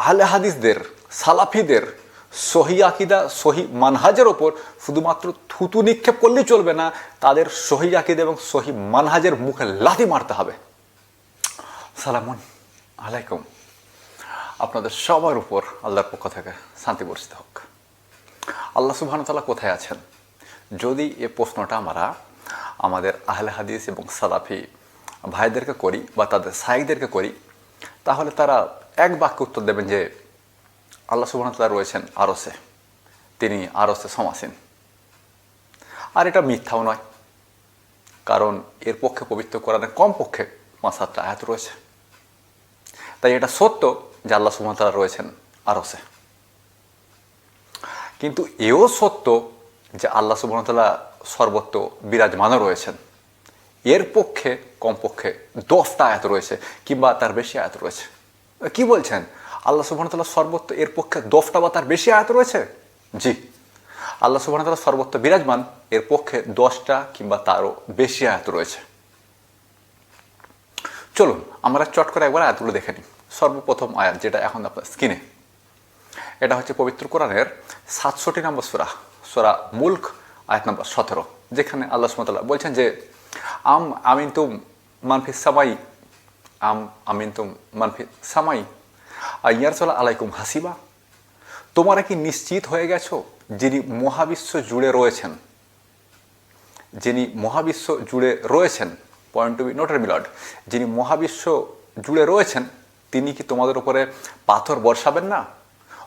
আহলে হাদিসদের, সালাফিদের, সহি আকিদা, সহি মানহাজের ওপর শুধুমাত্র থুতু নিক্ষেপ করলেই চলবে না, তাদের সহি আকিদা এবং সহি মানহাজের মুখে লাথি মারতে হবে। সালামুন আলাইকুম। আপনাদের সবার উপর আল্লাহর পক্ষ থেকে শান্তি বর্ষিত হোক। আল্লাহ সুবহানতাল্লাহ কোথায় আছেন? যদি এ প্রশ্নটা আমরা আমাদের আহলে হাদিস এবং সালাফি ভাইদেরকে করি বা তাদের সাইকদেরকে করি, তাহলে তারা এক বাক্যে উত্তর দেবেন যে, আল্লাহ সুবহানতাল্লাহ রয়েছেন আরসে। তিনি আরসে সমাসীন। আর এটা মিথ্যাও নয়। কারণ এর পক্ষে পবিত্র কোরআনে কমপক্ষে পাঁচ সাতটা আয়াত রয়েছে। তাই এটা সত্য যে আল্লাহ সুবহানতাল্লাহ রয়েছেন আরসে। কিন্তু এও সত্য যে আল্লাহ সুবহানতাল্লাহ সর্বত্র বিরাজমানও রয়েছেন। এর পক্ষে, কমপক্ষে দশটা আয়াত রয়েছে কিংবা তার বেশি আয়াত রয়েছে। কি বলছেন? আল্লাহ সুবহানতাল্লাহ সর্বত্র এর পক্ষে দশটা বা তার বেশি আয়াত রয়েছে? জি। আল্লাহ সুবহানতাল্লাহ সর্বত্র বিরাজমান এর পক্ষে দশটা কিংবা তারও বেশি আয়াত রয়েছে। চলুন আমরা চট করে একবার আয়াতগুলো দেখে নিই। সর্বপ্রথম আয়াত যেটা এখন আপনার স্ক্রিনে। এটা হচ্ছে পবিত্র কোরআনের সাতষট্টি নম্বর সোরা সোরা মুল্ক আয়াত নম্বর সতেরো যেখানে আল্লাহ সুমতাল্লাহ বলছেন যে আম আমিন তুম মানফিস সামাই আম আমিন তুম মানফি সামাই ইয়ারসল্লাহ আলাইকুম হাসিবা তোমরা কি নিশ্চিত হয়ে গেছো যিনি মহাবিশ্ব জুড়ে রয়েছেন? যিনি মহাবিশ্ব জুড়ে রয়েছেন পয়েন্ট টু বি নোটের মিলড যিনি মহাবিশ্ব জুড়ে রয়েছেন, তিনি কি তোমাদের উপরে পাথর বর্ষাবেন না?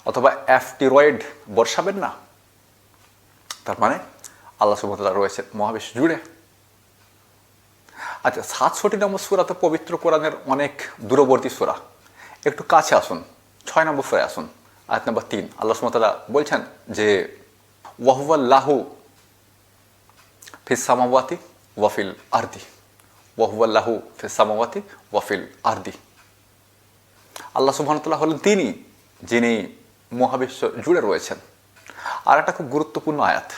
অথবা অ্যাফটিরয়েড বর্ষাবেন না? তার মানে আল্লাহ সুবহানাহু রয়েছেন মহাবিশ্ব জুড়ে। আচ্ছা সাতষট্টি নম্বর সুরা তো পবিত্র কোরআনের অনেক দূরবর্তী সুরা। একটু কাছে আসুন, ছয় নম্বর সুরায় আসুন, আয়াত নম্বর তিন। আল্লাহ সুমতাল্লাহ বলছেন যে ওয়াহুয়াল্লাহু ফিস সামাওয়াতি ওয়াফিল আরদি। ওয়াহুয়াল্লাহু ফিস সামাওয়াতি ওয়াফিল আরদি। আল্লাহ সুবহানতাল্লাহ হলেন তিনি, যিনি মহাবিশ্ব জুড়ে রয়েছেন। আর একটা খুব গুরুত্বপূর্ণ আয়াত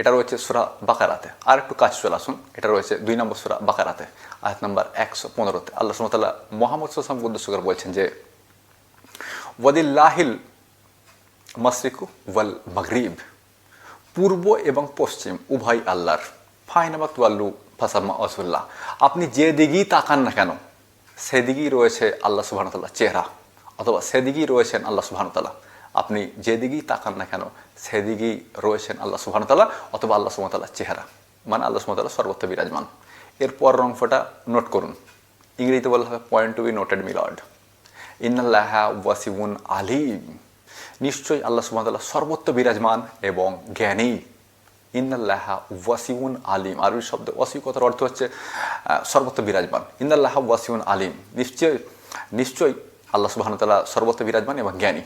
এটা রয়েছে সুরা বাকারাতে। আর একটু কাজ চলে আসুন, এটা রয়েছে দুই নম্বর সুরা বাকারাতে, আয়াত নম্বর একশো পনেরোতে। আল্লাহ সুমতাল্লাহ মোহাম্মদ সাল্লাম গুদ্দুসুকর বলছেন যে ওয়াদিল্লাহিল মাসরিকু ওয়াল মাগরিব। পূর্ব এবং পশ্চিম উভয় আল্লাহর। ফাইনামা তুয়াল্লু ফাসাম্মা আসুল্লাহ আপনি যে দিকেই তাকান না কেন, সেদিকেই রয়েছে আল্লাহ সুবাহতাল্লাহ চেহারা, অথবা সেদিকেই রয়েছেন আল্লাহ সুবাহতাল্লাহ আপনি যেদিকেই তাকান না কেন, সেদিকেই রয়েছেন আল্লাহ সুবাহতাল্লাহ অথবা আল্লাহ সুমতাল্লাহ চেহারা। মানে আল্লাহ সুমতাল্লাহ সর্বত্র বিরাজমান। এরপর অংশটা নোট করুন। ইংরেজিতে বলা হবে পয়েন্ট টু বি নোটেড মিলড ইন্নাল্লাহ ওয়াসিউন আলিম। নিশ্চয়ই আল্লাহ সুবহানাহু সর্বত্র বিরাজমান এবং জ্ঞানী। ইন্নাল্লাহ ওয়াসিউন আলিম। আরবি শব্দ ওয়াসিউ কথার অর্থ হচ্ছে সর্বত্র বিরাজমান। ইন্নাল্লাহ ওয়াসিউন আলিম। নিশ্চয় নিশ্চয়ই আল্লাহ সুবহানাহু তাআলা সর্বত্র বিরাজমান এবং জ্ঞানী।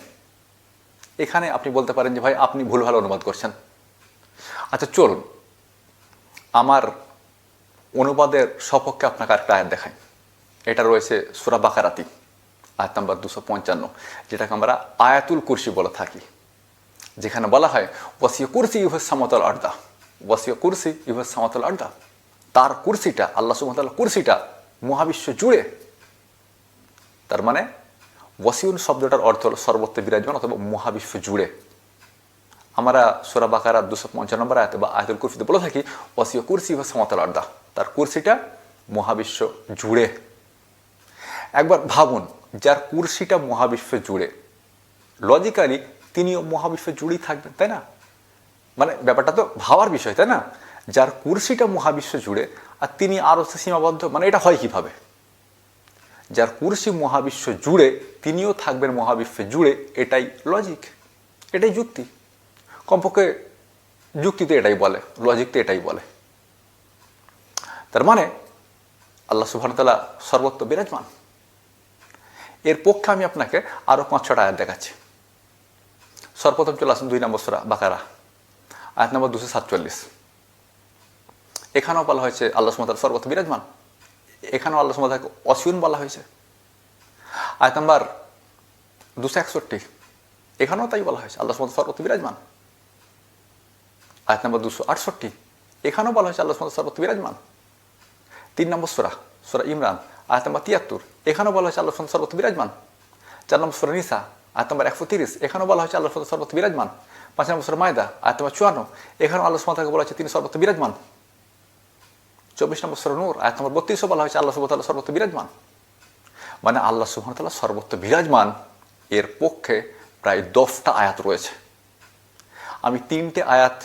এখানে আপনি বলতে পারেন যে, ভাই, আপনি ভুলভাল অনুবাদ করছেন। আচ্ছা চলুন। আমার অনুবাদের সপক্ষে আপনাকে আরেকটা আয়াত দেখাই। এটা রয়েছে সুরা বাকারাতি আয়াত নাম্বার দুশো পঞ্চান্ন, যেটাকে আমরা আয়াতুল কুরসি বলে থাকি। যেখানে বলা হয় ওয়াসিয় কুরসি ইউহের সামতল আড্ডা ওয়াসিয় কুরসি ইউহের সামতল আড্ডা তার কুরসিটা, আল্লাহ সুমতাল্লাহ কুরসিটা মহাবিশ্ব জুড়ে, তার মানে ওয়াসিউন শব্দটার অর্থ হলো সর্বত্র বিরাজমান অথবা মহাবিশ্ব জুড়ে। আমরা সোরা বাকারা দুশো পঞ্চান্ন নম্বর আয়াতে বা আয়াতুল কুরসিতে বলে থাকি ওয়াসিয় কুরসি ইউহের সামতল আড্ডা তার কুরসিটা মহাবিশ্ব জুড়ে। একবার ভাবুন, যার কুরসিটা মহাবিশ্ব জুড়ে লজিক্যালি তিনিও মহাবিশ্ব জুড়েই থাকবেন, তাই না? মানে ব্যাপারটা তো ভাবার বিষয়, তাই না? যার কুরসিটা মহাবিশ্ব জুড়ে আর তিনি আরও সীমাবদ্ধ মানে এটা হয় কীভাবে? যার কুর্সি মহাবিশ্ব জুড়ে, তিনিও থাকবেন মহাবিশ্ব জুড়ে, এটাই লজিক এটাই যুক্তি। কমপক্ষে যুক্তিতে এটাই বলে লজিকতে এটাই বলে। তার মানে আল্লাহ সুবহানাহু সর্বত্র বিরাজমান। এর পক্ষে আমি আপনাকে আরও পাঁচ ছটা আয়াত দেখাচ্ছি। সর্বপ্রথম চলে আসুন দুই নম্বর সুরা বাকারা, আয়াত নম্বর দুশো সাতচল্লিশ। এখানেও বলা হয়েছে, আল্লাহ সুমতাল সর্বত্র বিরাজমান। এখানেও আল্লাহ সুমতাকে অসীন বলা হয়েছে। আয়াত নম্বর দুশো একষট্টি, এখানেও তাই বলা হয়েছে, আল্লাহ সুমতাল সর্বত্র বিরাজমান। আয়াত নম্বর দুশো আটষট্টি, এখানেও বলা হয়েছে, আল্লাহ সুমতাল সর্বত্র বিরাজমান। তিন নম্বর সুরা সুরা ইমরান, আয়াত নম্বর তিয়াত্তর, এখানেও বলা হয়েছে, আল্লাহ সর্বত্র বিরাজমান। চার নম্বর সুরা নিসা, আয়াত নম্বর একশো তিরিশ, এখানেও বলা হয়েছে, আল্লাহ সর্বত্র বিরাজমান। পাঁচ নম্বর সুরা মায়দা, আয়াত নম্বর চুয়ান্ন, এখানেও আল্লাহ সুমাতাকে বলা হয়েছে, তিনি সর্বত্র বিরাজমান। চব্বিশ নম্বর সুরা নূর, আয়াত নম্বর বত্রিশও বলা হয়েছে, আল্লাহ সুবতাল্লাহ সর্বত্র বিরাজমান। মানে আল্লাহ সুবহানাল্লাহ সর্বত্র বিরাজমান, এর পক্ষে প্রায় দশটা আয়াত রয়েছে। আমি তিনটে আয়াত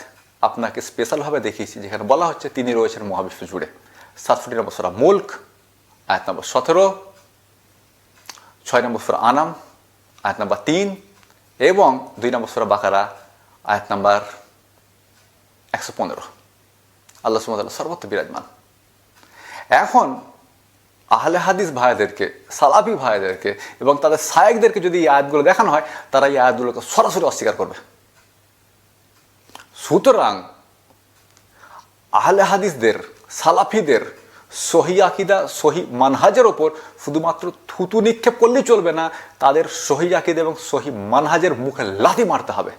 আপনাকে স্পেশালভাবে দেখিয়েছি, যেখানে বলা হচ্ছে তিনি রয়েছেন মহাবিশ্ব জুড়ে। সাতষট্টি নম্বর সুরা মুল্ক, আয়াত নম্বর সতেরো, ছয় নম্বর সুরা আনাম, আয়াত নম্বর তিন, এবং দুই নম্বর সুরা বাকারা, আয়াত নম্বর একশো পনেরো। আল্লাহ সুমতাল্লাহ সর্বত্র বিরাজমান। এখন আহলে হাদিস ভাইদেরকে, সালাফি ভাইদেরকে এবং তাদের সায়েকদেরকে যদি এই আয়াতগুলো দেখানো হয়, তারা এই আয়াতগুলোকে সরাসরি অস্বীকার করবে। সুতরাং আহলে হাদিসদের, সালাফিদের সহি আকিদা, সহি মানহাজের ওপর শুধুমাত্র থুতু নিক্ষেপ করলেই চলবে না, তাদের সহি আকিদা এবং সহি মানহাজের মুখে লাথি মারতে হবে।